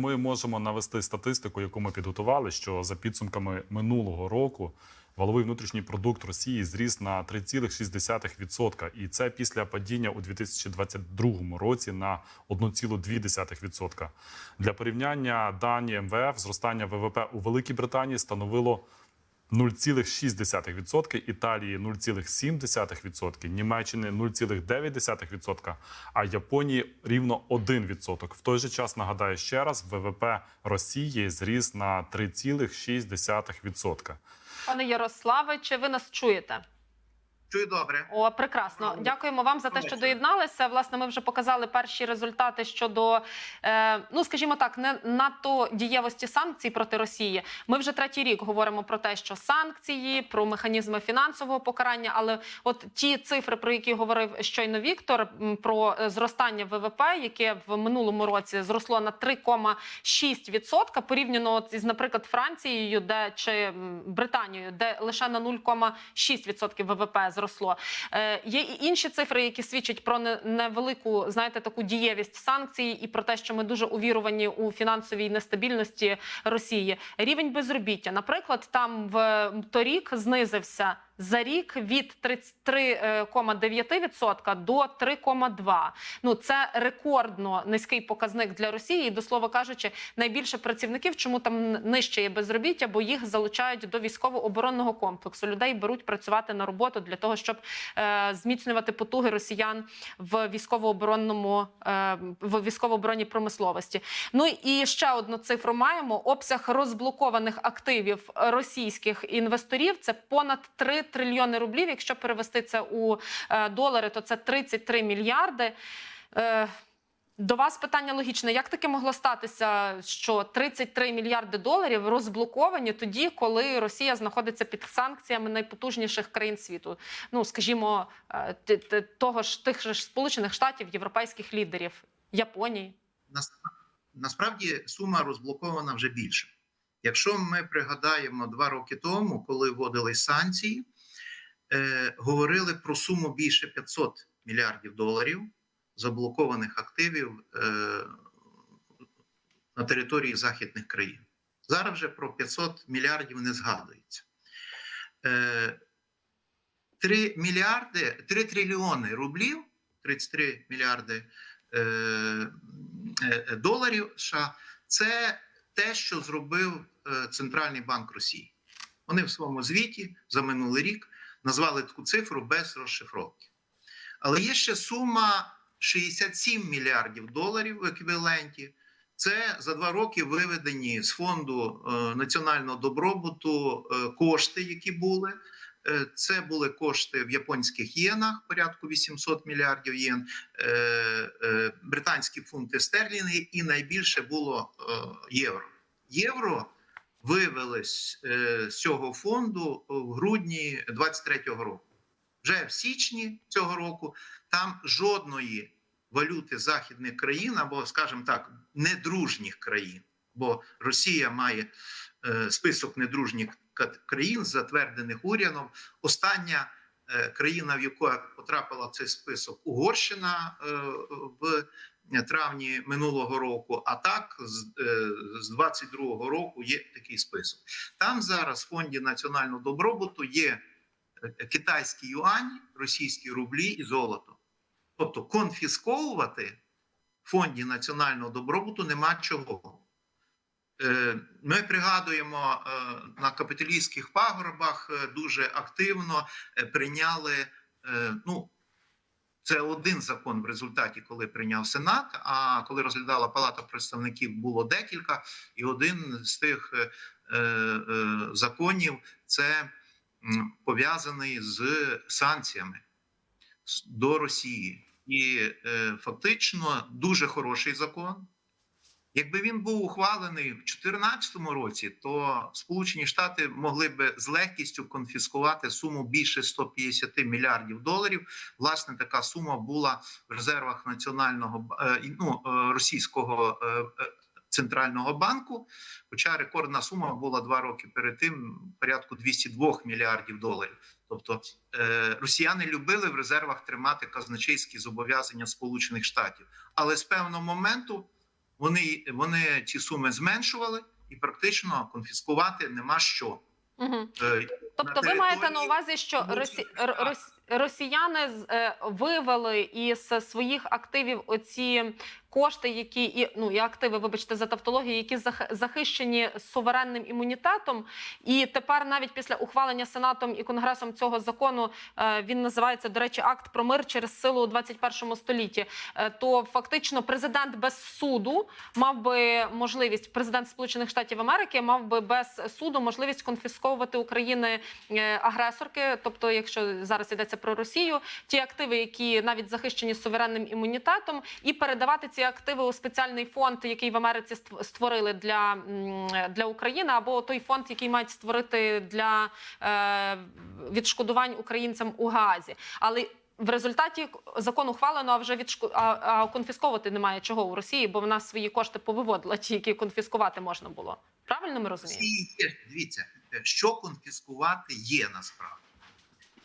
ми можемо навести статистику, яку ми підготували, що за підсумками минулого року валовий внутрішній продукт Росії зріс на 3,6%. І це після падіння у 2022 році на 1,2%. Для порівняння дані МВФ зростання ВВП у Великій Британії становило 0,6%, Італії 0,7%, Німеччини 0,9%, а Японії рівно 1%. В той же час нагадаю ще раз, ВВП Росії зріс на 3,6%. Пане Ярославе, чи ви нас чуєте? Чую добре. О, прекрасно. Дякуємо вам за те, що доєдналися. Власне, ми вже показали перші результати щодо, е, ну скажімо так, не надто дієвості санкцій проти Росії. Ми вже третій рік говоримо про те, що санкції, про механізми фінансового покарання. Але от ті цифри, про які говорив щойно Віктор, про е, зростання ВВП, яке в минулому році зросло на 3,6%, порівняно із, наприклад, Францією, де чи Британією, де лише на 0,6% ВВП зросло. Е, є і інші цифри, які свідчать про невелику, знаєте, таку дієвість санкцій і про те, що ми дуже увірувані у фінансовій нестабільності Росії. Рівень безробіття, наприклад, там в торік знизився. За рік від 33,9% до 3,2%. Ну це рекордно низький показник для Росії. І, до слова кажучи, найбільше працівників, чому там нижче є безробіття, бо їх залучають до військово-оборонного комплексу. Людей беруть працювати на роботу для того, щоб е, зміцнювати потуги росіян в військово-оборонному е, в військово-оборонній промисловості. Ну і ще одну цифру маємо: обсяг розблокованих активів російських інвесторів це понад 3 трильйони рублів. Якщо перевести це у е, долари, то це 33 мільярди. Е, до вас питання логічне: як таке могло статися, що 33 мільярди доларів розблоковані тоді, коли Росія знаходиться під санкціями найпотужніших країн світу? Ну скажімо, е, того ж тих же сполучених штатів, європейських лідерів, Японії? Нас- Насправді сума розблокована вже більше. Якщо ми пригадаємо два роки тому, коли вводили санкції, е, говорили про суму більше 500 мільярдів доларів заблокованих активів е, на території західних країн. Зараз вже про 500 мільярдів не згадується. Е, 3 мільярди, 3 трильйони рублів, 33 мільярди е, доларів США це те, що зробив Центральний банк Росії. Вони в своєму звіті за минулий рік назвали таку цифру без розшифровки. Але є ще сума 67 мільярдів доларів в еквіваленті. Це за два роки виведені з фонду е, національного добробуту е, кошти, які були. Е, Це були кошти в японських єнах, порядку 800 мільярдів єн, британські фунти стерлінги, і найбільше було євро. Євро вивели з е, з цього фонду в грудні 23-го року. Вже в січні цього року там жодної валюти західних країн, або, скажімо так, недружніх країн, бо Росія має е, список недружніх країн, затверджених урядом. Остання е, країна, в яку потрапила цей список, Угорщина е, в травні минулого року. А так з, е, з 22-го року є такий список. Там зараз в фонді національного добробуту є е, китайські юані, російські рублі і золото. Тобто конфісковувати в фонді національного добробуту нема чого. Е, Ми пригадуємо е, на капіталістських пагорбах е, дуже активно е, прийняли. е, Ну, це один закон в результаті, коли прийняв Сенат. А коли розглядала Палата представників, було декілька, і один з тих е, е, е, законів це пов'язаний з санкціями до Росії. І фактично дуже хороший закон. Якби він був ухвалений в 2014 році, то Сполучені Штати могли би з легкістю конфіскувати суму більше 150 мільярдів доларів. Власне, така сума була в резервах національного е, ну, е, російського е, центрального банку. Хоча рекордна сума була два роки перед тим порядку 202 мільярдів доларів. Тобто росіяни любили в резервах тримати казначейські зобов'язання Сполучених Штатів, але з певного моменту Вони, вони ці суми зменшували і практично конфіскувати нема що. Угу. Тобто, ви маєте на увазі, що Бучі, росі... росіяни е, вивели із своїх активів оці кошти, які і ну і активи, вибачте, за тавтологію, які зах- захищені суверенним імунітетом. І тепер, навіть після ухвалення сенатом і конгресом цього закону, е, він називається до речі, акт про мир через силу у 21 столітті. е, То фактично президент без суду мав би можливість, президент Сполучених Штатів Америки мав би без суду можливість конфісковувати України агресорки. Тобто, якщо зараз йдеться про Росію, ті активи, які навіть захищені суверенним імунітетом, і передавати ці активи у спеціальний фонд, який в Америці створили для, для України, або той фонд, який мають створити для е, відшкодувань українцям у Гаазі. Але в результаті закон ухвалено, а вже відшку... а, а конфісковувати немає чого у Росії, бо вона свої кошти повиводила, ті, які конфіскувати можна було. Правильно ми розуміємо? Є, дивіться, що конфіскувати є насправді.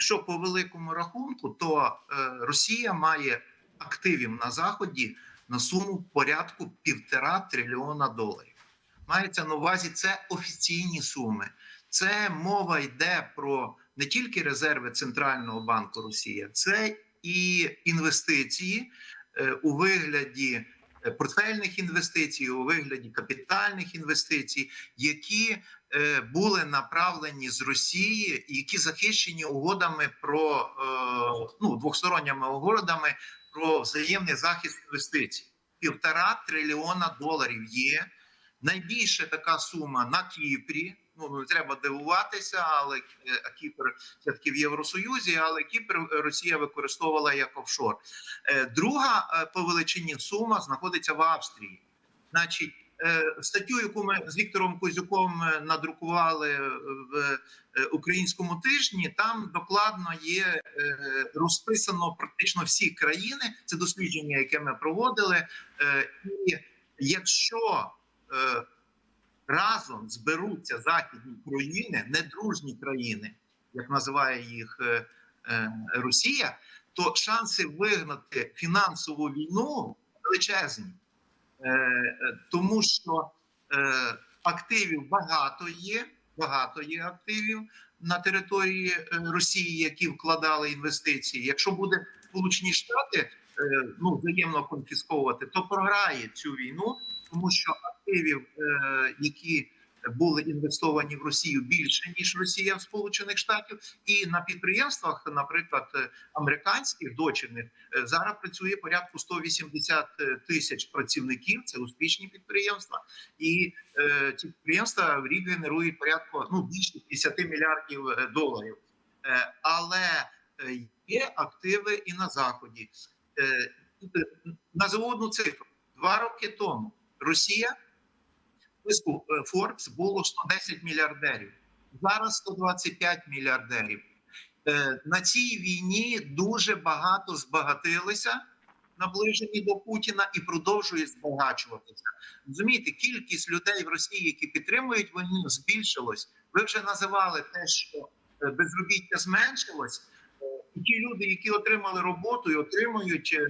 Якщо по великому рахунку, то е, Росія має активів на Заході на суму порядку півтора трильйона доларів. Мається на увазі це офіційні суми. Це мова йде про не тільки резерви Центрального банку Росії, це і інвестиції е, у вигляді портфельних інвестицій, у вигляді капітальних інвестицій, які е, були направлені з Росії, які захищені угодами про е, ну двосторонніми угодами про взаємний захист інвестицій. Півтора трильйона доларів є. Найбільша така сума на Кіпрі. Ну треба дивуватися, але е, Кіпр все таки в Євросоюзі, але Кіпр е, Росія використовувала як офшор. Е, Друга по величині сума знаходиться в Австрії. Значить, статтю, яку ми з Віктором Козюком е, надрукували в українському тижні, там докладно є розписано практично всі країни. Це дослідження, яке ми проводили. І якщо разом зберуться західні країни, недружні країни, як називає їх е, е, Росія, то шанси вигнати фінансову війну величезні, Е, е, тому що е, активів багато є. Багато є активів на території е, Росії, які вкладали інвестиції. Якщо буде Сполучені Штати е, ну взаємно конфісковувати, то програє цю війну, тому що активів, е, які були інвестовані в Росію більше ніж Росія в Сполучених Штатів, і на підприємствах, наприклад, американських дочірних е, зараз працює порядку 180 тисяч працівників. Це успішні підприємства, і е, ці підприємства в рік генерують порядку ну більше 50 мільярдів е, доларів. Е, але є активи і на заході. Е, тут, е, Назову одну цифру: два роки тому Росія списку е, Forbes було 110 мільярдерів. Зараз 125 мільярдерів. Е, На цій війні дуже багато збагатилися, наближені до Путіна, і продовжують збагачуватися. Розумієте, кількість людей в Росії, які підтримують війну, збільшилось. Ви вже називали те, що е, безробіття зменшилось. І ті люди, які отримали роботу і отримують е,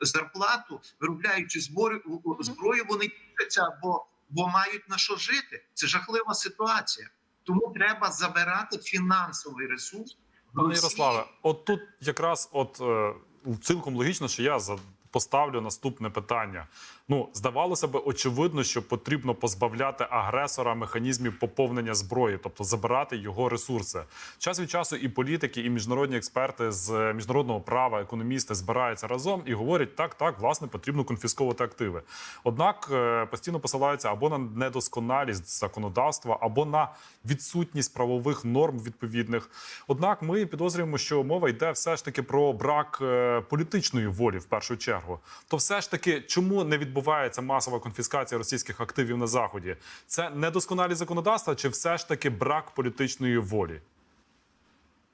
зарплату, виробляючи збори зброю, вони тішаться, бо, бо мають на що жити. Це жахлива ситуація. Тому треба забирати фінансовий ресурс. Пане Ярославе, от тут якраз от е, цілком логічно, що я за. Поставлю наступне питання. Ну, здавалося б, очевидно, що потрібно позбавляти агресора механізмів поповнення зброї, тобто забирати його ресурси. Час від часу і політики, і міжнародні експерти з міжнародного права, економісти збираються разом і говорять, так, так, власне, потрібно конфісковувати активи. Однак е, постійно посилаються або на недосконалість законодавства, або на відсутність правових норм відповідних. Однак ми підозрюємо, що мова йде все ж таки про брак е, політичної волі в першу чергу. То все ж таки, чому не відбувається масова конфіскація російських активів на заході? Це недосконалість законодавства, чи все ж таки брак політичної волі?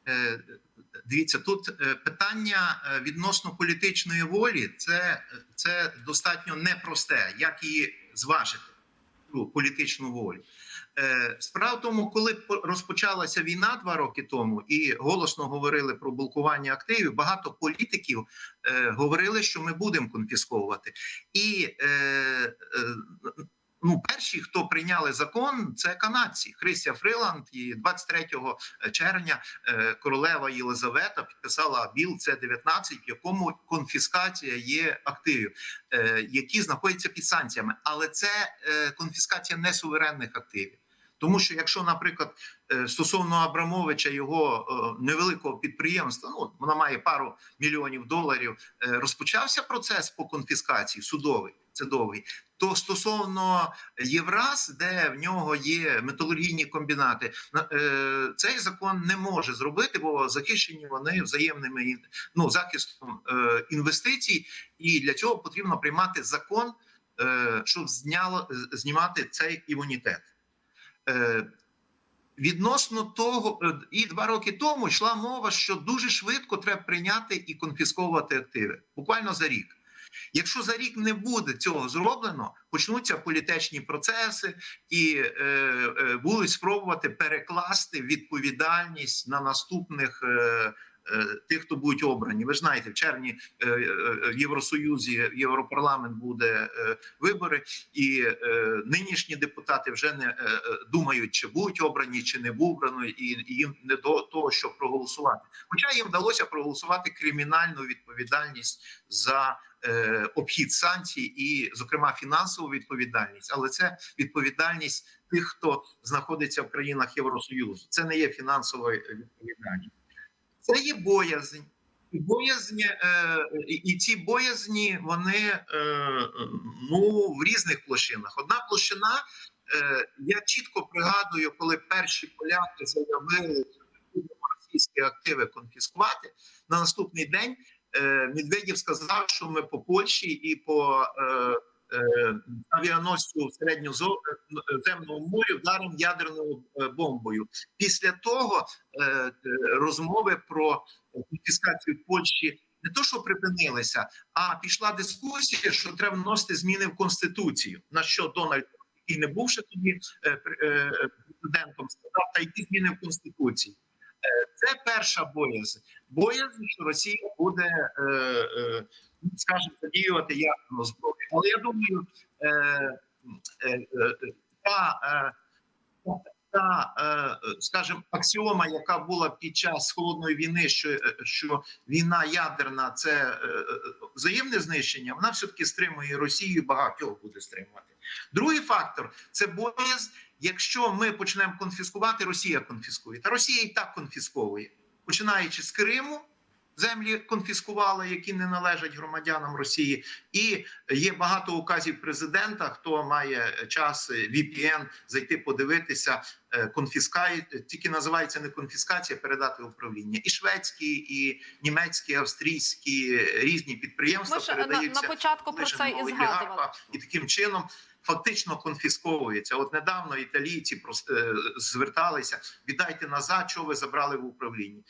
Е, Дивіться, тут е, питання е, відносно політичної волі це, це достатньо непросте, як її зважити, політичну волю. Е, Справа в тому, коли по- розпочалася війна два роки тому, і голосно говорили про блокування активів, багато політиків е, говорили, що ми будемо конфісковувати. І е, е, ну, перші, хто прийняли закон, це канадці Христя Фриланд. І 23 червня е, королева Єлизавета підписала біл С 19 в якому конфіскація є активів, е, які знаходяться під санкціями. Але це е, конфіскація не суверенних активів. Тому що якщо, наприклад, е, стосовно Абрамовича його е, невеликого підприємства, ну вона має пару мільйонів доларів, е, розпочався процес по конфіскації судовий, це довгий. То стосовно Євраз, де в нього є металургійні комбінати, на- цей закон не може зробити, бо захищені вони взаємними ну, захистом інвестицій, і для цього потрібно приймати закон, щоб зняло знімати цей імунітет. Е, Відносно того, е, і два роки тому йшла мова, що дуже швидко треба прийняти і конфісковувати активи, буквально за рік. Якщо за рік не буде цього зроблено, почнуться політичні процеси і е, е, будуть спробувати перекласти відповідальність на наступних. Е, Тих, хто будуть обрані, ви знаєте, в червні е, е, в Євросоюзі, в Європарламент буде е, вибори, і е, нинішні депутати вже не е, е, думають, чи будуть обрані, чи не будуть обрані, і, їм не до того, щоб проголосувати. Хоча їм вдалося проголосувати кримінальну відповідальність за е, обхід санкцій і, зокрема, фінансову відповідальність, але це відповідальність тих, хто знаходиться в країнах Євросоюзу. Це не є фінансова відповідальність. Це є боязнь. І боязнь, е, і, ці боязні, вони е, ну в різних площинах. Одна площина, е, я чітко пригадую, коли перші поляки заявили, що російські активи конфіскувати. На наступний день Медведєв сказав, що ми по Польщі і по авіаносцю в середньоземному морі вдаримо ядерною е, бомбою. Після того е, е, розмови про конфіскацію Польщі не то, що припинилися, а пішла дискусія, що треба вносити зміни в конституцію. На що Дональд, який не був ще тоді е, пр- е, президентом, сказав, та які зміни в конституції. Е, Це перша боязнь. Боязнь, що Росія буде, е, е, скажімо, задіювати ядерну зброю. Але я думаю, е, е, е, та, е, та е, аксіома, яка була під час холодної війни, що, що війна ядерна це взаємне знищення, вона все таки стримує Росію, і багатьох буде стримувати. Другий фактор це боязнь. Якщо ми почнемо конфіскувати, Росія конфіскує. Та Росія і так конфісковує, починаючи з Криму. Землі конфіскували, які не належать громадянам Росії, і є багато указів президента. Хто має час VPN, зайти подивитися, е, конфіскає тільки називається не конфіскація, передати управління. І шведські, і німецькі, австрійські е, різні підприємства Ми ж на, передаються на початку про це і згадували. і таким чином фактично конфісковується. От недавно італійці просто е, зверталися: віддайте назад, що ви забрали в управлінні.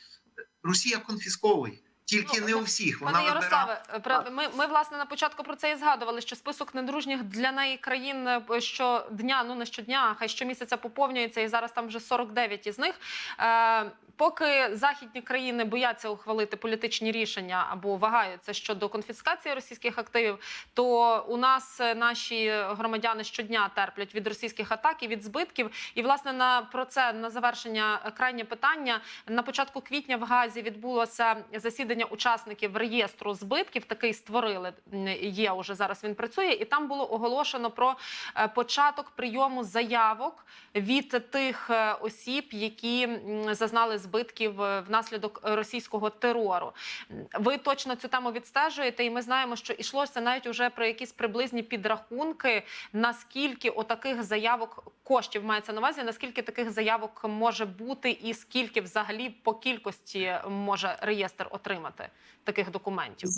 Росія конфісковує. Тільки Ну, не у всіх. Вона Пане. Ярославе, про- ми, ми власне на початку про це і згадували, що список недружніх для неї країн е, щодня, ну не щодня, а хай щомісяця поповнюється, і зараз там вже 49 із них. Е, поки західні країни бояться ухвалити політичні рішення або вагаються щодо конфіскації російських активів, то у нас е, наші громадяни щодня терплять від російських атак і від збитків. І власне на про це на завершення е, крайнє питання на початку квітня в Газі відбулося засідання учасників реєстру збитків. Такий створили є уже зараз. Він працює, і там було оголошено про е, початок прийому заявок від тих осіб, які зазнали збитків е, внаслідок російського терору. Ви точно цю тему відстежуєте, і ми знаємо, що йшлося навіть уже про якісь приблизні підрахунки, наскільки отаких заявок коштів мається на увазі, наскільки таких заявок може бути, і скільки взагалі по кількості може реєстр отримати таких документів.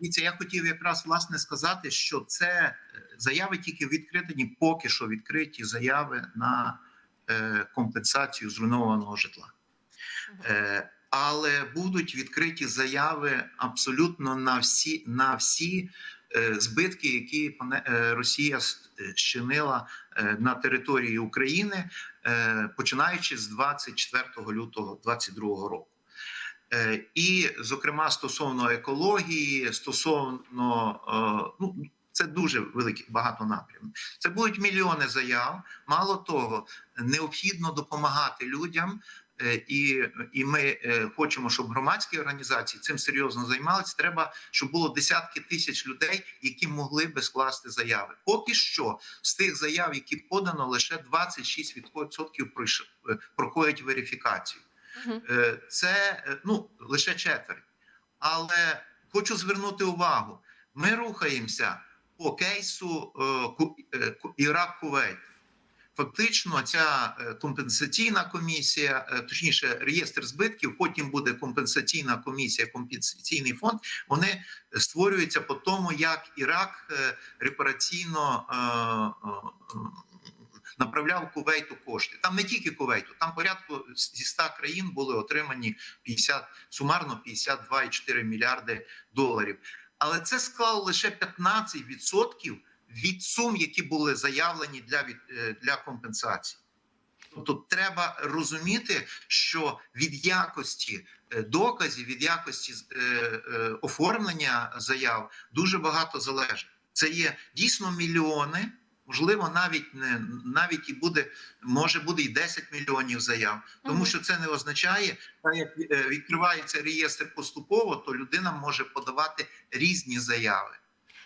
Дивіться, я хотів якраз власне сказати, що це е, заяви тільки відкриті, поки що відкриті заяви на е, компенсацію зруйнованого житла. Е, але будуть відкриті заяви абсолютно на всі на всі е, збитки, які е, Росія щинила на території України, починаючи з 24 лютого 2022 року. І, зокрема, стосовно екології, стосовно ну, це дуже великих багато напрямів. Це будуть мільйони заяв. Мало того, необхідно допомагати людям. Е, І, і ми е, хочемо, щоб громадські організації цим серйозно займалися. Треба, щоб було десятки тисяч людей, які могли би скласти заяви. Поки що з тих заяв, які подано, лише 26% е, проходять верифікацію. Це ну лише четверть. Але хочу звернути увагу: ми рухаємося по кейсу е, Фактично, ця е, компенсаційна комісія, е, точніше, реєстр збитків, потім буде компенсаційна комісія, компенсаційний фонд. Вони створюються по тому, як Ірак е, репараційно направляв Кувейту кошти. Там не тільки Кувейту, там порядку зі 100 країн були отримані 50, сумарно 52,4 мільярди доларів. Але це склало лише 15% від сум, які були заявлені для, е, для компенсації. Тобто треба розуміти, що від якості е, доказів, від якості е, оформлення заяв дуже багато залежить. Це є дійсно мільйони. Можливо, навіть не навіть і буде, може буде і 10 мільйонів заяв, тому що це не означає, так як відкривається реєстр поступово, то людина може подавати різні заяви.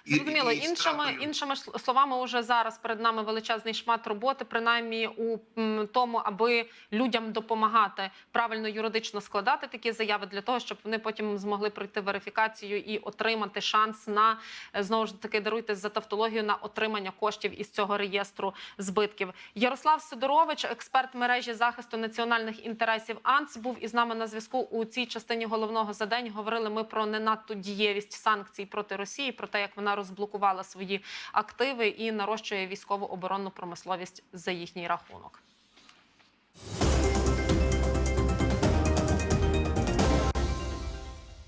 Зрозуміло, іншими іншими словами, уже зараз перед нами величезний шмат роботи, принаймні у тому, аби людям допомагати правильно юридично складати такі заяви для того, щоб вони потім змогли пройти верифікацію і отримати шанс на е, знову ж таки даруйте за тавтологію на отримання коштів із цього реєстру збитків. Ярослав Сидорович, експерт мережі захисту національних інтересів АНЦ, був із нами на зв'язку у цій частині головного за день. Говорили ми про не надто дієвість санкцій проти Росії, про те, як вона вона розблокувала свої активи і нарощує військову оборонну промисловість за їхній рахунок.